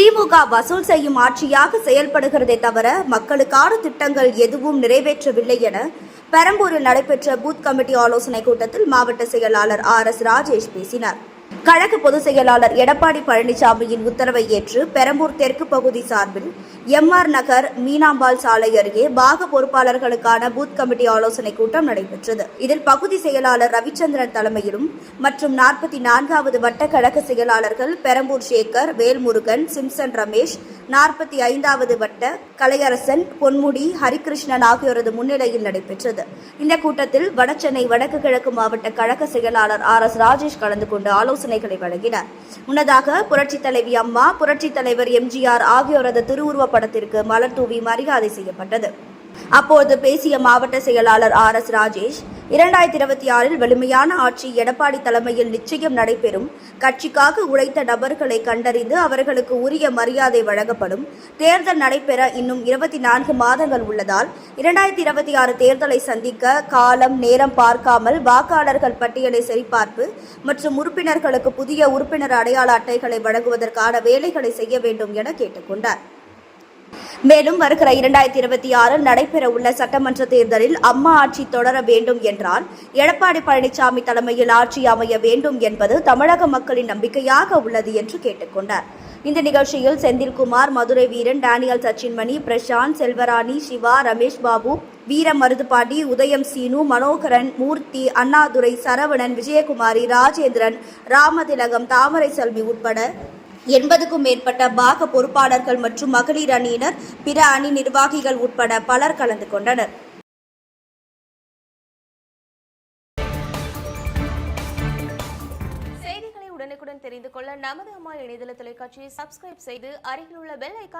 திமுக வசூல் செய்யும் ஆட்சியாக செயல்படுகிறதே தவிர மக்களுக்கான திட்டங்கள் எதுவும் நிறைவேற்றவில்லை என பெரம்பூரில் நடைபெற்ற பூத் கமிட்டி ஆலோசனைக் கூட்டத்தில் மாவட்ட செயலாளர் ஆர் எஸ் ராஜேஷ் பேசினார். கழக பொதுச் செயலாளர் எடப்பாடி பழனிசாமியின் உத்தரவை ஏற்று பெரம்பூர் தெற்கு பகுதி சார்பில் எம்ஆர் நகர் மீனாம்பாள் சாலை அருகே பாக பொறுப்பாளர்களுக்கான பூத் கமிட்டி ஆலோசனை கூட்டம் நடைபெற்றது. இதில் பகுதி செயலாளர் ரவிச்சந்திரன் தலைமையிலும் மற்றும் நாற்பத்தி நான்காவது வட்ட கழக செயலாளர்கள் பெரம்பூர் சேகர் வேல்முருகன் சிம்சன் ரமேஷ் நாற்பத்தி ஐந்தாவது வட்ட கலையரசன் பொன்முடி ஹரிகிருஷ்ணன் ஆகியோரது முன்னிலையில் நடைபெற்றது. இந்த கூட்டத்தில் வடசென்னை வடக்கு கிழக்கு மாவட்ட கழக செயலாளர் ஆர் எஸ் ராஜேஷ் கலந்து கொண்டு ஆலோசனைகளை வழங்கினார். முன்னதாக புரட்சித் தலைவி அம்மா புரட்சித் தலைவர் எம்ஜிஆர் ஆகியோரது திருவுருவப் படத்திற்கு மலர் தூவி மரியாதை செய்யப்பட்டது. அப்போது பேசிய மாவட்ட செயலாளர் ஆர் எஸ் ராஜேஷ் இரண்டாயிரத்தி இருபத்தி ஆறில் வலிமையான ஆட்சி எடப்பாடி தலைமையில் நிச்சயம் நடைபெறும். கட்சிக்காக உழைத்த நபர்களை கண்டறிந்து அவர்களுக்கு உரிய மரியாதை வழங்கப்படும். தேர்தல் நடைபெற இன்னும் இருபத்தி நான்கு மாதங்கள் உள்ளதால் இரண்டாயிரத்தி இருபத்தி ஆறு தேர்தலை சந்திக்க காலம் நேரம் பார்க்காமல் வாக்காளர்கள் பட்டியலை சரிபார்ப்பு மற்றும் உறுப்பினர்களுக்கு புதிய உறுப்பினர் அடையாள அட்டைகளை வழங்குவதற்கான வேலைகளை செய்ய வேண்டும் என கேட்டுக்கொண்டார். மேலும் வருகிற இரண்டாயிரத்தி இருபத்தி ஆறு நடைபெற உள்ள சட்டமன்ற தேர்தலில் அம்மா ஆட்சி தொடர வேண்டும் என்றால் எடப்பாடி பழனிசாமி தலைமையில் ஆட்சி அமைய வேண்டும் என்பது தமிழக மக்களின் நம்பிக்கையாக உள்ளது என்று கேட்டுக்கொண்டார். இந்த நிகழ்ச்சியில் செந்தில்குமார் மதுரை வீரன் டேனியல் சச்சின்மணி பிரசாந்த் செல்வராணி சிவா ரமேஷ் பாபு வீர மருதுபாண்டி உதயம் சீனு மனோகரன் மூர்த்தி அண்ணாதுரை சரவணன் விஜயகுமாரி ராஜேந்திரன் ராமதிலகம் தாமரை செல்வி உட்பட எண்பதுக்கும் மேற்பட்ட பாக பொறுப்பாளர்கள் மற்றும் மகளிர் அணியினர் பிற அணி நிர்வாகிகள் உட்பட பலர் கலந்து கொண்டனர். செய்திகளை உடனுக்குடன் தெரிந்து கொள்ள நமது அம்மா இணையதள தொலைக்காட்சியை சப்ஸ்கிரைப் செய்து அருகில் உள்ள பெல் ஐக்கான்